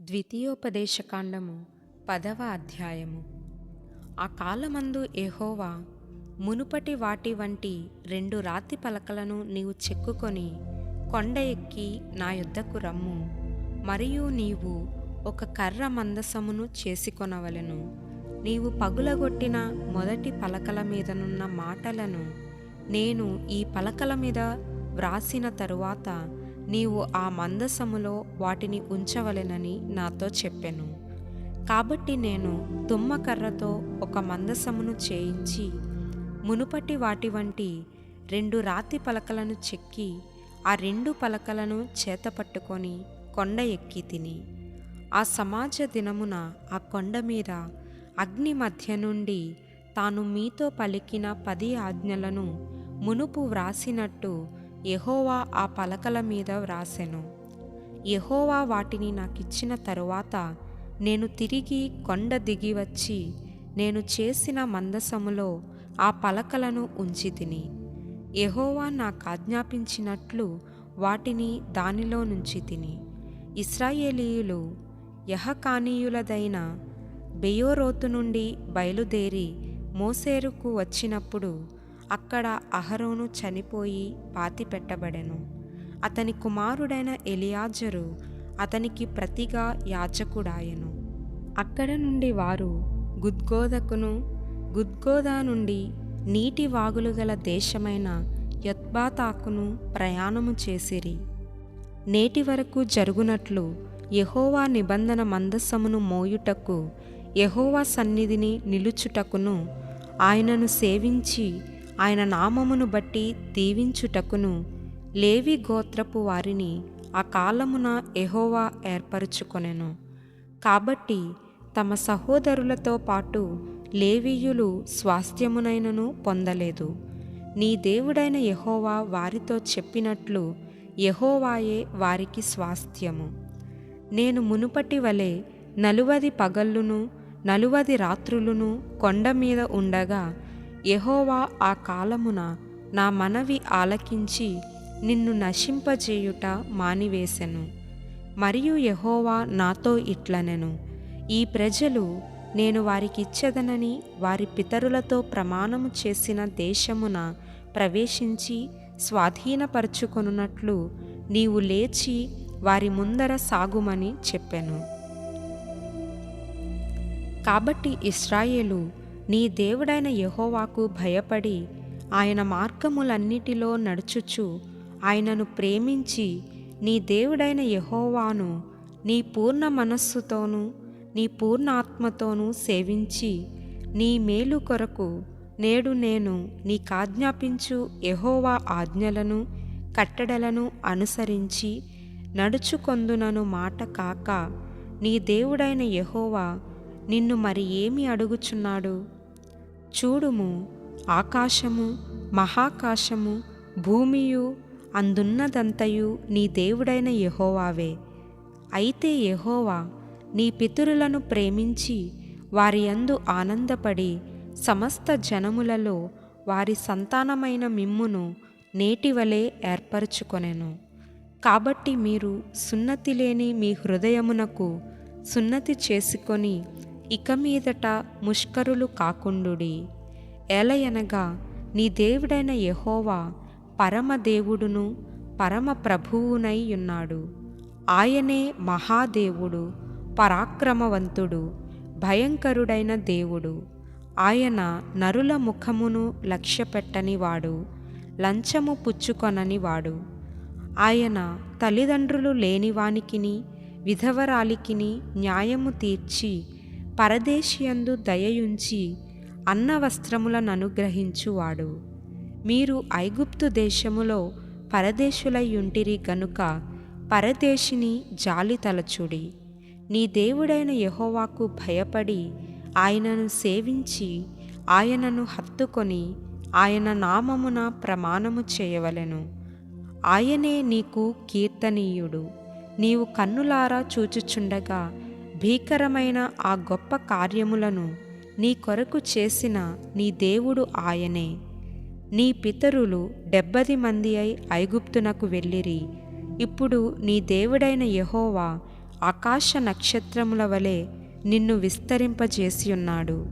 ద్వితీయోపదేశకాండము పదవ అధ్యాయము. ఆ కాలమందు ఎహోవా మునుపటి వాటి వంటి రెండు రాతి పలకలను నీవు చెక్కుకొని కొండ ఎక్కి నా యొద్దకు రమ్ము. మరియు నీవు ఒక కర్ర మందసమును చేసుకొనవలెను. నీవు పగులగొట్టిన మొదటి పలకల మీదనున్న మాటలను నేను ఈ పలకల మీద వ్రాసిన తరువాత నీవు ఆ మందసములో వాటిని ఉంచవలెనని నాతో చెప్పెను. కాబట్టి నేను తుమ్మకర్రతో ఒక మందసమును చేయించి మునుపటి వాటి వంటి రెండు రాతి పలకలను చెక్కి ఆ రెండు పలకలను చేతపట్టుకొని కొండ ఎక్కి తిని. ఆ సమాజ దినమున ఆ కొండ మీద అగ్ని మధ్య నుండి తాను మీతో పలికిన పది ఆజ్ఞలను మునుపు వ్రాసినట్టు యహోవా ఆ పలకల మీద వ్రాసెను. యహోవా వాటిని నాకిచ్చిన తరువాత నేను తిరిగి కొండ దిగి వచ్చి నేను చేసిన మందసములో ఆ పలకలను ఉంచి తిని. యహోవా నాకాజ్ఞాపించినట్లు వాటిని దానిలో నుంచి తిని. ఇస్రాయేలీయులు యహకానీయులదైన బెయోరోతు నుండి బయలుదేరి మోసేరుకు వచ్చినప్పుడు అక్కడ అహరోను చనిపోయి పాతిపెట్టబడెను అతని కుమారుడైన ఎలియాజరు అతనికి ప్రతిగా యాచకుడాయెను అక్కడ నుండి వారు గుద్గోదకును గుద్గోదా నుండి నీటి వాగులు గల దేశమైన యత్బాతాకును ప్రయాణము చేసిరి. నేటి వరకు జరుగునట్లు యహోవా నిబంధన మందస్సమును మోయుటకు యహోవా సన్నిధిని నిలుచుటకును ఆయనను సేవించి ఆయన నామమును బట్టి దీవించుటకును లేవి గోత్రపు వారిని ఆ కాలమున ఎహోవా ఏర్పరుచుకొనెను. కాబట్టి తమ సహోదరులతో పాటు లేవీయులు స్వాస్థ్యమునైనను పొందలేదు. నీ దేవుడైన యహోవా వారితో చెప్పినట్లు యహోవాయే వారికి స్వాస్థ్యము. నేను మునుపటి వలె నలువది పగళ్ళును నలువది రాత్రులును కొండ మీద ఉండగా యహోవా ఆ కాలమున నా మనవి ఆలకించి నిన్ను నశింపజేయుట మానివేశెను మరియు యహోవా నాతో ఇట్లనెను. ఈ ప్రజలు నేను వారికిచ్చెదనని వారి పితరులతో ప్రమాణము చేసిన దేశమున ప్రవేశించి స్వాధీనపరుచుకొనున్నట్లు నీవు లేచి వారి ముందర సాగుమని చెప్పెను. కాబట్టి ఇస్రాయేలు నీ దేవుడైన యహోవాకు భయపడి ఆయన మార్గములన్నిటిలో నడుచుచు ఆయనను ప్రేమించి నీ దేవుడైన యహోవాను నీ పూర్ణ మనస్సుతోనూ నీ పూర్ణాత్మతోనూ సేవించి నీ మేలు కొరకు నేడు నేను నీకాజ్ఞాపించు యహోవా ఆజ్ఞలను కట్టడలను అనుసరించి నడుచుకొందునను మాట కాక నీ దేవుడైన యహోవా నిన్ను మరి ఏమి అడుగుచున్నాడు? చూడుము ఆకాశము మహాకాశము భూమియు అందున్నదంతయు నీ దేవుడైన యహోవావే. అయితే యహోవా నీ పితరులను ప్రేమించి వారి యందు ఆనందపడి సమస్త జనములలో వారి సంతానమైన మిమ్మును నేటివలే ఏర్పరచుకొనెను. కాబట్టి మీరు సున్నతి లేని మీ హృదయమునకు సున్నతి చేసుకొని ఇక మీదట ముష్కరులు కాకుండుడి. ఎలయనగా నీ దేవుడైన యహోవా పరమదేవుడును పరమ ప్రభువునై ఉన్నాడు. ఆయనే మహాదేవుడు పరాక్రమవంతుడు భయంకరుడైన దేవుడు. ఆయన నరుల ముఖమును లక్ష్యపెట్టనివాడు లంచము పుచ్చుకొననివాడు. ఆయన తల్లిదండ్రులు లేనివానికిని విధవరాలికిని న్యాయము తీర్చి పరదేశియందు దయయుంచి అన్న వస్త్రములను అనుగ్రహించువాడు మీరు ఐగుప్తు దేశములో పరదేశులయ్యుంటిరి గనుక పరదేశిని జాలి తలచుడి. నీ దేవుడైన యహోవాకు భయపడి ఆయనను సేవించి ఆయనను హత్తుకొని ఆయన నామమున ప్రమాణము చేయవలెను. ఆయనే నీకు కీర్తనీయుడు. నీవు కన్నులారా చూచుచుండగా భీకరమైన ఆ గొప్ప కార్యములను నీ కొరకు చేసిన నీ దేవుడు ఆయనే. నీ పితరులు డెబ్బది మంది అయి ఐగుప్తునకు వెళ్ళిరి. ఇప్పుడు నీ దేవుడైన యహోవా ఆకాశ నక్షత్రముల వలె నిన్ను విస్తరింపజేసి ఉన్నాడు